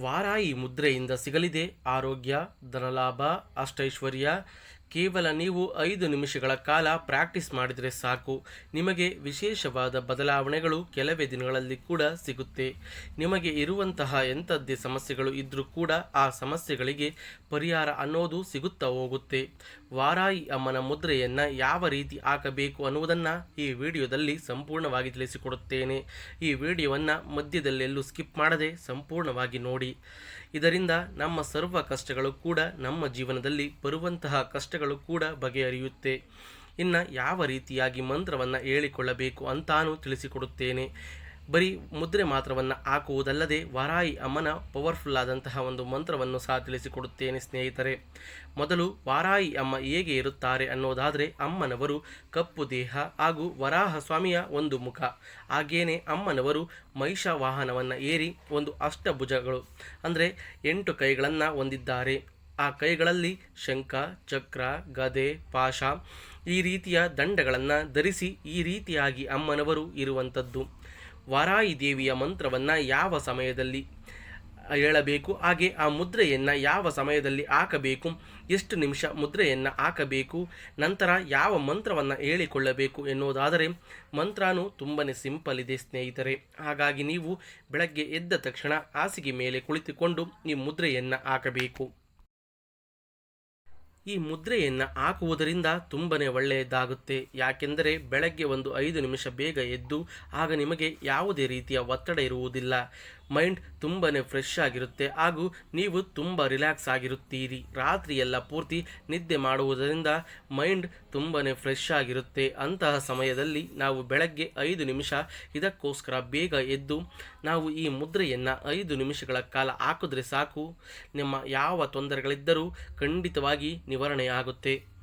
ವಾರಾಯಿ ಮುದ್ರೆಯಿಂದ ಸಿಗಲಿದೆ. ಆರೋಗ್ಯ ಧನಲಾಭ ಅಷ್ಟೈಶ್ವರ್ಯ ಕೇವಲ ನೀವು ಐದು ನಿಮಿಷಗಳ ಕಾಲ ಪ್ರಾಕ್ಟೀಸ್ ಮಾಡಿದರೆ ಸಾಕು. ನಿಮಗೆ ವಿಶೇಷವಾದ ಬದಲಾವಣೆಗಳು ಕೆಲವೇ ದಿನಗಳಲ್ಲಿ ಕೂಡ ಸಿಗುತ್ತೆ. ನಿಮಗೆ ಇರುವಂತಹ ಎಂಥದ್ದೇ ಸಮಸ್ಯೆಗಳು ಇದ್ದರೂ ಕೂಡ ಆ ಸಮಸ್ಯೆಗಳಿಗೆ ಪರಿಹಾರ ಅನ್ನೋದು ಸಿಗುತ್ತಾ ಹೋಗುತ್ತೆ. ವಾರಾಯಿ ಅಮ್ಮನ ಮುದ್ರೆಯನ್ನು ಯಾವ ರೀತಿ ಹಾಕಬೇಕು ಅನ್ನುವುದನ್ನು ಈ ವಿಡಿಯೋದಲ್ಲಿ ಸಂಪೂರ್ಣವಾಗಿ ತಿಳಿಸಿಕೊಡುತ್ತೇನೆ. ಈ ವಿಡಿಯೋವನ್ನು ಮಧ್ಯದಲ್ಲೆಲ್ಲೂ ಸ್ಕಿಪ್ ಮಾಡದೆ ಸಂಪೂರ್ಣವಾಗಿ ನೋಡಿ. ಇದರಿಂದ ನಮ್ಮ ಸರ್ವ ಕಷ್ಟಗಳು ಕೂಡ ನಮ್ಮ ಜೀವನದಲ್ಲಿ ಬರುವಂತಹ ಕಷ್ಟಗಳು ಕೂಡ ಬಗೆಹರಿಯುತ್ತೆ. ಇನ್ನು ಯಾವ ರೀತಿಯಾಗಿ ಮಂತ್ರವನ್ನು ಹೇಳಿಕೊಳ್ಳಬೇಕು ಅಂತಾನೂ ತಿಳಿಸಿಕೊಡುತ್ತೇನೆ. ಬರೀ ಮುದ್ರೆ ಮಾತ್ರವನ್ನು ಹಾಕುವುದಲ್ಲದೆ ವಾರಾಯಿ ಅಮ್ಮನ ಪವರ್ಫುಲ್ ಆದಂತಹ ಒಂದು ಮಂತ್ರವನ್ನು ಸಹ ತಿಳಿಸಿಕೊಡುತ್ತೇನೆ ಸ್ನೇಹಿತರೆ. ಮೊದಲು ವಾರಾಯಿ ಅಮ್ಮ ಹೇಗೆ ಇರುತ್ತಾರೆ ಅನ್ನೋದಾದರೆ ಅಮ್ಮನವರು ಕಪ್ಪು ದೇಹ ಹಾಗೂ ವರಾಹ ಸ್ವಾಮಿಯ ಒಂದು ಮುಖ. ಹಾಗೇನೆ ಅಮ್ಮನವರು ಮಹಿಷ ವಾಹನವನ್ನು ಏರಿ ಒಂದು ಅಷ್ಟಭುಜಗಳು ಅಂದರೆ ಎಂಟು ಕೈಗಳನ್ನು ಹೊಂದಿದ್ದಾರೆ. ಆ ಕೈಗಳಲ್ಲಿ ಶಂಖ, ಚಕ್ರ, ಗದೆ ಪಾಶ ಈ ರೀತಿಯ ದಂಡಗಳನ್ನು ಧರಿಸಿ ಈ ರೀತಿಯಾಗಿ ಅಮ್ಮನವರು ಇರುವಂಥದ್ದು. ವಾರಾಯಿ ದೇವಿಯ ಮಂತ್ರವನ್ನು ಯಾವ ಸಮಯದಲ್ಲಿ ಹೇಳಬೇಕು, ಹಾಗೆ ಆ ಮುದ್ರೆಯನ್ನು ಯಾವ ಸಮಯದಲ್ಲಿ ಹಾಕಬೇಕು, ಎಷ್ಟು ನಿಮಿಷ ಮುದ್ರೆಯನ್ನು ಹಾಕಬೇಕು, ನಂತರ ಯಾವ ಮಂತ್ರವನ್ನು ಹೇಳಿಕೊಳ್ಳಬೇಕು ಎನ್ನುವುದಾದರೆ ಮಂತ್ರನೂ ತುಂಬಾ ಸಿಂಪಲ್ ಇದೆ ಸ್ನೇಹಿತರೆ. ಹಾಗಾಗಿ ನೀವು ಬೆಳಗ್ಗೆ ಎದ್ದ ತಕ್ಷಣ ಹಾಸಿಗೆ ಮೇಲೆ ಕುಳಿತುಕೊಂಡು ಈ ಮುದ್ರೆಯನ್ನು ಹಾಕಬೇಕು. ಈ ಮುದ್ರೆಯನ್ನು ಹಾಕುವುದರಿಂದ ತುಂಬನೇ ಒಳ್ಳೆಯದಾಗುತ್ತೆ. ಯಾಕೆಂದರೆ ಬೆಳಗ್ಗೆ ಒಂದು ಐದು ನಿಮಿಷ ಬೇಗ ಎದ್ದು ಆಗ ನಿಮಗೆ ಯಾವುದೇ ರೀತಿಯ ಒತ್ತಡ ಇರುವುದಿಲ್ಲ. ಮೈಂಡ್ ತುಂಬನೇ ಫ್ರೆಶ್ ಆಗಿರುತ್ತೆ ಹಾಗೂ ನೀವು ತುಂಬ ರಿಲ್ಯಾಕ್ಸ್ ಆಗಿರುತ್ತೀರಿ. ರಾತ್ರಿ ಎಲ್ಲ ಪೂರ್ತಿ ನಿದ್ದೆ ಮಾಡುವುದರಿಂದ ಮೈಂಡ್ ತುಂಬನೇ ಫ್ರೆಶ್ ಆಗಿರುತ್ತೆ. ಅಂತಹ ಸಮಯದಲ್ಲಿ ನಾವು ಬೆಳಗ್ಗೆ ಐದು ನಿಮಿಷ ಇದಕ್ಕೋಸ್ಕರ ಬೇಗ ಎದ್ದು ನಾವು ಈ ಮುದ್ರೆಯನ್ನು ಐದು ನಿಮಿಷಗಳ ಕಾಲ ಹಾಕಿದ್ರೆ ಸಾಕು. ನಿಮ್ಮ ಯಾವ ತೊಂದರೆಗಳಿದ್ದರೂ ಖಂಡಿತವಾಗಿ ನಿವಾರಣೆಯಾಗುತ್ತೆ.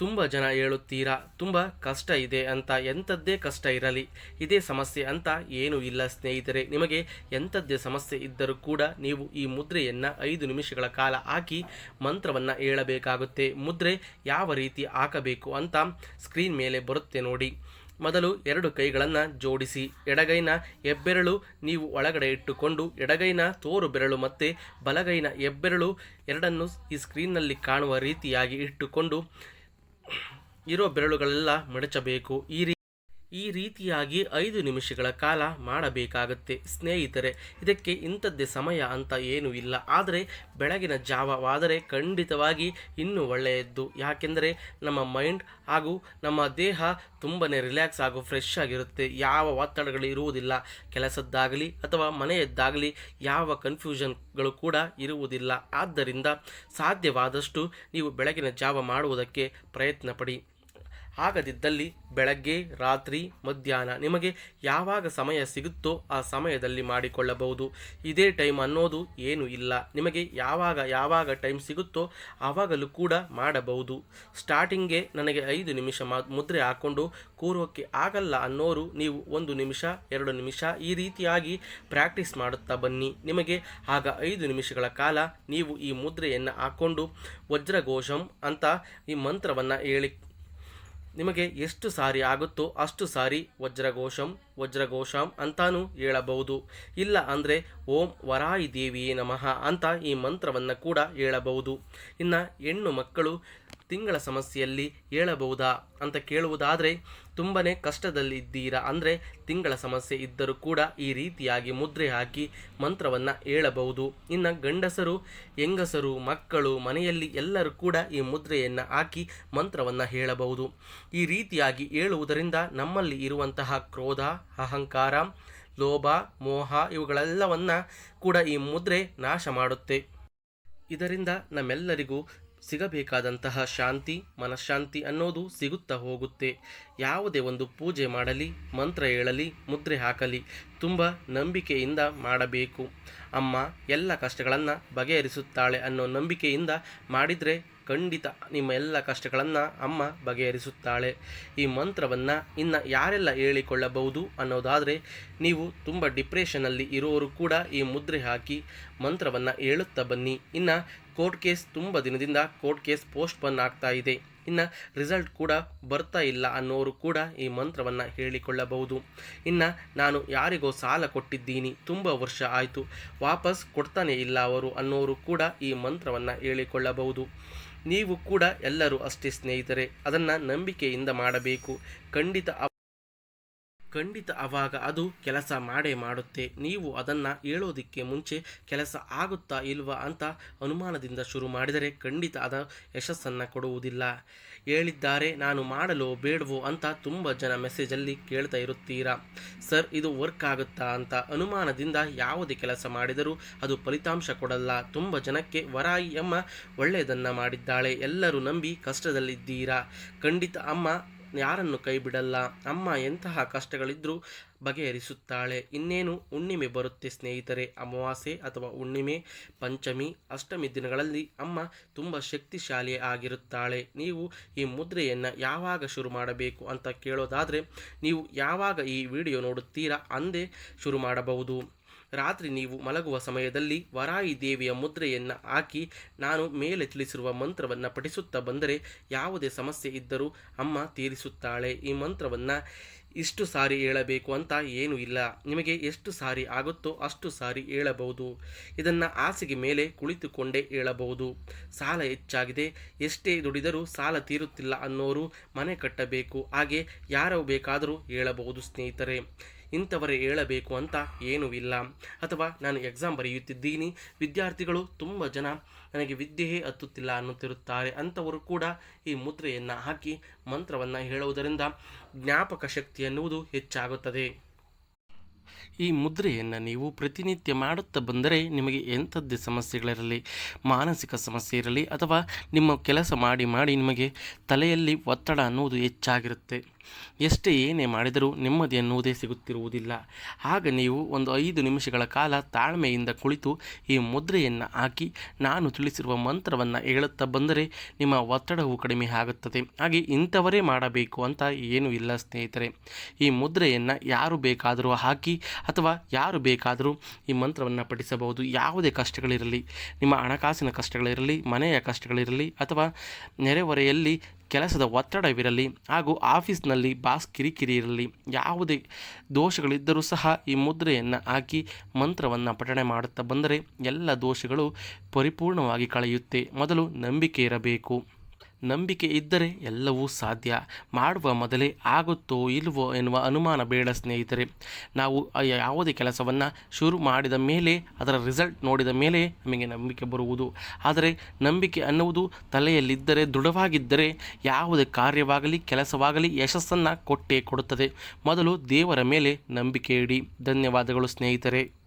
ತುಂಬ ಜನ ಹೇಳುತ್ತೀರಾ, ತುಂಬ ಕಷ್ಟ ಇದೆ ಅಂತ ಎಂಥದ್ದೇ ಕಷ್ಟ ಇರಲಿ. ಇದೇ ಸಮಸ್ಯೆ ಅಂತ ಏನೂ ಇಲ್ಲ ಸ್ನೇಹಿತರೆ. ನಿಮಗೆ ಎಂಥದ್ದೇ ಸಮಸ್ಯೆ ಇದ್ದರೂ ಕೂಡ ನೀವು ಈ ಮುದ್ರೆಯನ್ನು ಐದು ನಿಮಿಷಗಳ ಕಾಲ ಹಾಕಿ ಮಂತ್ರವನ್ನು ಹೇಳಬೇಕಾಗುತ್ತೆ. ಮುದ್ರೆ ಯಾವ ರೀತಿ ಹಾಕಬೇಕು ಅಂತ ಸ್ಕ್ರೀನ್ ಮೇಲೆ ಬರುತ್ತೆ ನೋಡಿ. ಮೊದಲು ಎರಡು ಕೈಗಳನ್ನು ಜೋಡಿಸಿ, ಎಡಗೈನ ಹೆಬ್ಬೆರಳು ನೀವು ಒಳಗಡೆ ಇಟ್ಟುಕೊಂಡು, ಎಡಗೈನ ತೋರು ಬೆರಳು ಮತ್ತು ಬಲಗೈನ ಹೆಬ್ಬೆರಳು ಎರಡನ್ನು ಈ ಸ್ಕ್ರೀನ್ನಲ್ಲಿ ಕಾಣುವ ರೀತಿಯಾಗಿ ಇಟ್ಟುಕೊಂಡು ಇರೋ ಬೆರಳುಗಳೆಲ್ಲ ಮಡಚಬೇಕು. ಈ ರೀ ಈ ರೀತಿಯಾಗಿ ಐದು ನಿಮಿಷಗಳ ಕಾಲ ಮಾಡಬೇಕಾಗುತ್ತೆ. ಸ್ನೇಹಿತರೆ, ಇದಕ್ಕೆ ಇಂಥದ್ದೇ ಸಮಯ ಅಂತ ಏನೂ ಇಲ್ಲ. ಆದರೆ ಬೆಳಗಿನ ಜಾವವಾದರೆ ಖಂಡಿತವಾಗಿ ಇನ್ನೂ ಒಳ್ಳೆಯದ್ದು. ಯಾಕೆಂದರೆ ನಮ್ಮ ಮೈಂಡ್ ಹಾಗೂ ನಮ್ಮ ದೇಹ ತುಂಬಾ ರಿಲ್ಯಾಕ್ಸ್ ಹಾಗೂ ಫ್ರೆಶ್ ಆಗಿರುತ್ತೆ. ಯಾವ ಒತ್ತಡಗಳು ಇರುವುದಿಲ್ಲ. ಕೆಲಸದ್ದಾಗಲಿ ಅಥವಾ ಮನೆಯದ್ದಾಗಲಿ ಯಾವ ಕನ್ಫ್ಯೂಷನ್ಗಳು ಕೂಡ ಇರುವುದಿಲ್ಲ. ಆದ್ದರಿಂದ ಸಾಧ್ಯವಾದಷ್ಟು ನೀವು ಬೆಳಗಿನ ಜಾವ ಮಾಡುವುದಕ್ಕೆ ಪ್ರಯತ್ನ ಪಡಿ ಆಗದಿದ್ದಲ್ಲಿ ಬೆಳಗ್ಗೆ, ರಾತ್ರಿ, ಮಧ್ಯಾಹ್ನ ನಿಮಗೆ ಯಾವಾಗ ಸಮಯ ಸಿಗುತ್ತೋ ಆ ಸಮಯದಲ್ಲಿ ಮಾಡಿಕೊಳ್ಳಬಹುದು. ಇದೇ ಟೈಮ್ ಅನ್ನೋದು ಏನೂ ಇಲ್ಲ. ನಿಮಗೆ ಯಾವಾಗ ಯಾವಾಗ ಟೈಮ್ ಸಿಗುತ್ತೋ ಆವಾಗಲೂ ಕೂಡ ಮಾಡಬಹುದು. ಸ್ಟಾರ್ಟಿಂಗ್ಗೆ ನನಗೆ ಐದು ನಿಮಿಷ ಮುದ್ರೆ ಹಾಕ್ಕೊಂಡು ಕೂರೋಕ್ಕೆ ಆಗಲ್ಲ ಅನ್ನೋರು ನೀವು ಒಂದು ನಿಮಿಷ, ಎರಡು ನಿಮಿಷ ಈ ರೀತಿಯಾಗಿ ಪ್ರಾಕ್ಟೀಸ್ ಮಾಡುತ್ತಾ ಬನ್ನಿ. ನಿಮಗೆ ಆಗ ಐದು ನಿಮಿಷಗಳ ಕಾಲ ನೀವು ಈ ಮುದ್ರೆಯನ್ನು ಹಾಕ್ಕೊಂಡು ವಜ್ರಘೋಷಂ ಅಂತ ಈ ಮಂತ್ರವನ್ನು ಹೇಳಿ ನಿಮಗೆ ಎಷ್ಟು ಸಾರಿ ಆಗುತ್ತೋ ಅಷ್ಟು ಸಾರಿ ವಜ್ರಘೋಷಂ ವಜ್ರಘೋಷಂ ಅಂತಾನೂ ಹೇಳಬಹುದು. ಇಲ್ಲ ಅಂದರೆ ಓಂ ವರಾಯಿ ದೇವಿಯೇ ನಮಃ ಅಂತ ಈ ಮಂತ್ರವನ್ನು ಕೂಡ ಹೇಳಬಹುದು. ಇನ್ನು ಹೆಣ್ಣು ಮಕ್ಕಳು ತಿಂಗಳ ಸಮಸ್ಯೆಯಲ್ಲಿ ಹೇಳಬಹುದಾ ಅಂತ ಕೇಳುವುದಾದರೆ, ತುಂಬನೇ ಕಷ್ಟದಲ್ಲಿದ್ದೀರಾ ಅಂದರೆ ತಿಂಗಳ ಸಮಸ್ಯೆ ಇದ್ದರೂ ಕೂಡ ಈ ರೀತಿಯಾಗಿ ಮುದ್ರೆ ಹಾಕಿ ಮಂತ್ರವನ್ನು ಹೇಳಬಹುದು. ಇನ್ನು ಗಂಡಸರು, ಹೆಂಗಸರು, ಮಕ್ಕಳು, ಮನೆಯಲ್ಲಿ ಎಲ್ಲರೂ ಕೂಡ ಈ ಮುದ್ರೆಯನ್ನು ಹಾಕಿ ಮಂತ್ರವನ್ನು ಹೇಳಬಹುದು. ಈ ರೀತಿಯಾಗಿ ಹೇಳುವುದರಿಂದ ನಮ್ಮಲ್ಲಿ ಇರುವಂತಹ ಕ್ರೋಧ, ಅಹಂಕಾರ, ಲೋಭ, ಮೋಹ ಇವುಗಳೆಲ್ಲವನ್ನು ಕೂಡ ಈ ಮುದ್ರೆ ನಾಶ ಮಾಡುತ್ತೆ. ಇದರಿಂದ ನಮ್ಮೆಲ್ಲರಿಗೂ ಸಿಗಬೇಕಾದಂತಹ ಶಾಂತಿ, ಮನಃಶಾಂತಿ ಅನ್ನೋದು ಸಿಗುತ್ತಾ ಹೋಗುತ್ತೆ. ಯಾವುದೇ ಒಂದು ಪೂಜೆ ಮಾಡಲಿ, ಮಂತ್ರ ಹೇಳಲಿ, ಮುದ್ರೆ ಹಾಕಲಿ, ತುಂಬ ನಂಬಿಕೆಯಿಂದ ಮಾಡಬೇಕು. ಅಮ್ಮ ಎಲ್ಲ ಕಷ್ಟಗಳನ್ನು ಬಗೆಹರಿಸುತ್ತಾಳೆ ಅನ್ನೋ ನಂಬಿಕೆಯಿಂದ ಮಾಡಿದರೆ ಖಂಡಿತ ನಿಮ್ಮ ಎಲ್ಲ ಕಷ್ಟಗಳನ್ನು ಅಮ್ಮ ಬಗೆಹರಿಸುತ್ತಾಳೆ. ಈ ಮಂತ್ರವನ್ನು ಇನ್ನು ಯಾರೆಲ್ಲ ಹೇಳಿಕೊಳ್ಳಬಹುದು ಅನ್ನೋದಾದರೆ ನೀವು ತುಂಬ ಡಿಪ್ರೆಷನಲ್ಲಿ ಇರೋರು ಕೂಡ ಈ ಮುದ್ರೆ ಹಾಕಿ ಮಂತ್ರವನ್ನು ಹೇಳುತ್ತಾ ಬನ್ನಿ. ಇನ್ನು ಕೋರ್ಟ್ ಕೇಸ್ ತುಂಬ ದಿನದಿಂದ ಕೋರ್ಟ್ ಕೇಸ್ ಪೋಸ್ಟ್ಪೋನ್ ಆಗ್ತಾ ಇದೆ. ಇನ್ನು ರಿಸಲ್ಟ್ ಕೂಡ ಬರ್ತಾ ಇಲ್ಲ ಅನ್ನೋರು ಕೂಡ ಈ ಮಂತ್ರವನ್ನು ಹೇಳಿಕೊಳ್ಳಬಹುದು. ಇನ್ನು ನಾನು ಯಾರಿಗೋ ಸಾಲ ಕೊಟ್ಟಿದ್ದೀನಿ, ತುಂಬ ವರ್ಷ ಆಯಿತು, ವಾಪಸ್ ಕೊಡ್ತಾನೆ ಇಲ್ಲ ಅವರು ಅನ್ನೋರು ಕೂಡ ಈ ಮಂತ್ರವನ್ನು ಹೇಳಿಕೊಳ್ಳಬಹುದು. ನೀವು ಕೂಡ ಎಲ್ಲರೂ ಅಷ್ಟೇ ಸ್ನೇಹಿತರೆ ಅದನ್ನು ನಂಬಿಕೆಯಿಂದ ಮಾಡಬೇಕು. ಖಂಡಿತ ಖಂಡಿತ ಆವಾಗ ಅದು ಕೆಲಸ ಮಾಡೇ ಮಾಡುತ್ತೆ. ನೀವು ಅದನ್ನು ಹೇಳೋದಕ್ಕೆ ಮುಂಚೆ ಕೆಲಸ ಆಗುತ್ತಾ ಇಲ್ವಾ ಅಂತ ಅನುಮಾನದಿಂದ ಶುರು ಮಾಡಿದರೆ ಖಂಡಿತ ಅದ ಯಶಸ್ಸನ್ನು ಕೊಡುವುದಿಲ್ಲ. ಹೇಳಿದ್ದಾರೆ, ನಾನು ಮಾಡಲು ಬೇಡವೋ ಅಂತ ತುಂಬ ಜನ ಮೆಸೇಜಲ್ಲಿ ಕೇಳ್ತಾ ಇರುತ್ತೀರಾ? ಸರ್, ಇದು ವರ್ಕ್ ಆಗುತ್ತಾ ಅಂತ ಅನುಮಾನದಿಂದ ಯಾವುದೇ ಕೆಲಸ ಮಾಡಿದರೂ ಅದು ಫಲಿತಾಂಶ ಕೊಡಲ್ಲ. ತುಂಬ ಜನಕ್ಕೆ ವರಾಯಿ ಅಮ್ಮ ಒಳ್ಳೆಯದನ್ನು ಮಾಡಿದ್ದಾಳೆ. ಎಲ್ಲರೂ ನಂಬಿ ಕಷ್ಟದಲ್ಲಿದ್ದೀರಾ? ಖಂಡಿತ ಅಮ್ಮ ಯಾರನ್ನು ಕೈ ಬಿಡಲ್ಲ ಅಮ್ಮ ಎಂತಹ ಕಷ್ಟಗಳಿದ್ರೂ ಬಗೆಹರಿಸುತ್ತಾಳೆ. ಇನ್ನೇನು ಹುಣ್ಣಿಮೆ ಬರುತ್ತೆ ಸ್ನೇಹಿತರೆ? ಅಮಾವಾಸ್ಯೆ ಅಥವಾ ಹುಣ್ಣಿಮೆ, ಪಂಚಮಿ, ಅಷ್ಟಮಿ ದಿನಗಳಲ್ಲಿ ಅಮ್ಮ ತುಂಬ ಶಕ್ತಿಶಾಲಿ ಆಗಿರುತ್ತಾಳೆ. ನೀವು ಈ ಮುದ್ರೆಯನ್ನು ಯಾವಾಗ ಶುರು ಮಾಡಬೇಕು ಅಂತ ಕೇಳೋದಾದರೆ, ನೀವು ಯಾವಾಗ ಈ ವಿಡಿಯೋ ನೋಡುತ್ತೀರಾ ಅಂದೇ ಶುರು ಮಾಡಬಹುದು. ರಾತ್ರಿ ನೀವು ಮಲಗುವ ಸಮಯದಲ್ಲಿ ವರಾಯಿ ದೇವಿಯ ಮುದ್ರೆಯನ್ನು ಹಾಕಿ ನಾನು ಮೇಲೆ ತಿಳಿಸಿರುವ ಮಂತ್ರವನ್ನು ಪಠಿಸುತ್ತಾ ಬಂದರೆ ಯಾವುದೇ ಸಮಸ್ಯೆ ಇದ್ದರೂ ಅಮ್ಮ ತೀರಿಸುತ್ತಾಳೆ. ಈ ಮಂತ್ರವನ್ನು ಇಷ್ಟು ಸಾರಿ ಹೇಳಬೇಕು ಅಂತ ಏನೂ ಇಲ್ಲ. ನಿಮಗೆ ಎಷ್ಟು ಸಾರಿ ಆಗುತ್ತೋ ಅಷ್ಟು ಸಾರಿ ಹೇಳಬಹುದು. ಇದನ್ನು ಹಾಸಿಗೆ ಮೇಲೆ ಕುಳಿತುಕೊಂಡೇ ಹೇಳಬಹುದು. ಸಾಲ ಹೆಚ್ಚಾಗಿದೆ. ಎಷ್ಟೇ ದುಡಿದರೂ ಸಾಲ ತೀರುತ್ತಿಲ್ಲ ಅನ್ನೋರು ಮನೆ ಕಟ್ಟಬೇಕು. ಹಾಗೆ ಯಾರು ಬೇಕಾದರೂ ಹೇಳಬಹುದು ಸ್ನೇಹಿತರೆ. ಇಂಥವರೇ ಹೇಳಬೇಕು ಅಂತ ಏನೂ ಇಲ್ಲ. ಅಥವಾ ನಾನು ಎಕ್ಸಾಮ್ ಬರೆಯುತ್ತಿದ್ದೀನಿ. ವಿದ್ಯಾರ್ಥಿಗಳು ತುಂಬ ಜನ ನನಗೆ ವಿದ್ಯೆಯೇ ಹತ್ತುತ್ತಿಲ್ಲ ಅನ್ನುತ್ತಿರುತ್ತಾರೆ ಅಂಥವರು ಕೂಡ ಈ ಮುದ್ರೆಯನ್ನು ಹಾಕಿ ಮಂತ್ರವನ್ನು ಹೇಳುವುದರಿಂದ ಜ್ಞಾಪಕ ಶಕ್ತಿ ಎನ್ನುವುದು ಹೆಚ್ಚಾಗುತ್ತದೆ. ಈ ಮುದ್ರೆಯನ್ನು ನೀವು ಪ್ರತಿನಿತ್ಯ ಮಾಡುತ್ತಾ ಬಂದರೆ ನಿಮಗೆ ಎಂಥದ್ದೇ ಸಮಸ್ಯೆಗಳಿರಲಿ, ಮಾನಸಿಕ ಸಮಸ್ಯೆ ಇರಲಿ ಅಥವಾ ನಿಮ್ಮ ಕೆಲಸ ಮಾಡಿ ಮಾಡಿ ನಿಮಗೆ ತಲೆಯಲ್ಲಿ ಒತ್ತಡ ಅನ್ನುವುದು ಹೆಚ್ಚಾಗಿರುತ್ತೆ. ಎಷ್ಟೇ ಏನೇ ಮಾಡಿದರೂ ನೆಮ್ಮದಿ ಎನ್ನುವುದೇ ಸಿಗುತ್ತಿರುವುದಿಲ್ಲ. ಆಗ ನೀವು ಒಂದು ಐದು ನಿಮಿಷಗಳ ಕಾಲ ತಾಳ್ಮೆಯಿಂದ ಕುಳಿತು ಈ ಮುದ್ರೆಯನ್ನು ಹಾಕಿ ನಾನು ತಿಳಿಸಿರುವ ಮಂತ್ರವನ್ನು ಹೇಳುತ್ತಾ ಬಂದರೆ ನಿಮ್ಮ ಒತ್ತಡವು ಕಡಿಮೆ ಆಗುತ್ತದೆ. ಹಾಗೆ ಇಂಥವರೇ ಮಾಡಬೇಕು ಅಂತ ಏನೂ ಇಲ್ಲ ಸ್ನೇಹಿತರೆ. ಈ ಮುದ್ರೆಯನ್ನು ಯಾರು ಬೇಕಾದರೂ ಹಾಕಿ ಅಥವಾ ಯಾರು ಬೇಕಾದರೂ ಈ ಮಂತ್ರವನ್ನು ಪಠಿಸಬಹುದು. ಯಾವುದೇ ಕಷ್ಟಗಳಿರಲಿ, ನಿಮ್ಮ ಹಣಕಾಸಿನ ಕಷ್ಟಗಳಿರಲಿ, ಮನೆಯ ಕಷ್ಟಗಳಿರಲಿ ಅಥವಾ ನೆರೆಹೊರೆಯಲ್ಲಿ ಕೆಲಸದ ಒತ್ತಡವಿರಲಿ ಹಾಗೂ ಆಫೀಸ್ನಲ್ಲಿ ಬಾಸ್ ಕಿರಿಕಿರಿ ಇರಲಿ, ಯಾವುದೇ ದೋಷಗಳಿದ್ದರೂ ಸಹ ಈ ಮುದ್ರೆಯನ್ನು ಹಾಕಿ ಮಂತ್ರವನ್ನು ಪಠಣೆ ಮಾಡುತ್ತಾ ಬಂದರೆ ಎಲ್ಲ ದೋಷಗಳು ಪರಿಪೂರ್ಣವಾಗಿ ಕಳೆಯುತ್ತೆ. ಮೊದಲು ನಂಬಿಕೆ ಇರಬೇಕು. ನಂಬಿಕೆ ಇದ್ದರೆ ಎಲ್ಲವೂ ಸಾಧ್ಯ. ಮಾಡುವ ಮೊದಲೇ ಆಗುತ್ತೋ ಇಲ್ವೋ ಎನ್ನುವ ಅನುಮಾನ ಬೇಡ ಸ್ನೇಹಿತರೆ. ನಾವು ಯಾವುದೇ ಕೆಲಸವನ್ನು ಶುರು ಮಾಡಿದ ಮೇಲೆ, ಅದರ ರಿಸಲ್ಟ್ ನೋಡಿದ ಮೇಲೆ ನಮಗೆ ನಂಬಿಕೆ ಬರುವುದು. ಆದರೆ ನಂಬಿಕೆ ಅನ್ನುವುದು ತಲೆಯಲ್ಲಿದ್ದರೆ, ದೃಢವಾಗಿದ್ದರೆ ಯಾವುದೇ ಕಾರ್ಯವಾಗಲಿ, ಕೆಲಸವಾಗಲಿ ಯಶಸ್ಸನ್ನು ಕೊಟ್ಟೇ ಕೊಡುತ್ತದೆ. ಮೊದಲು ದೇವರ ಮೇಲೆ ನಂಬಿಕೆ ಇಡಿ. ಧನ್ಯವಾದಗಳು ಸ್ನೇಹಿತರೆ.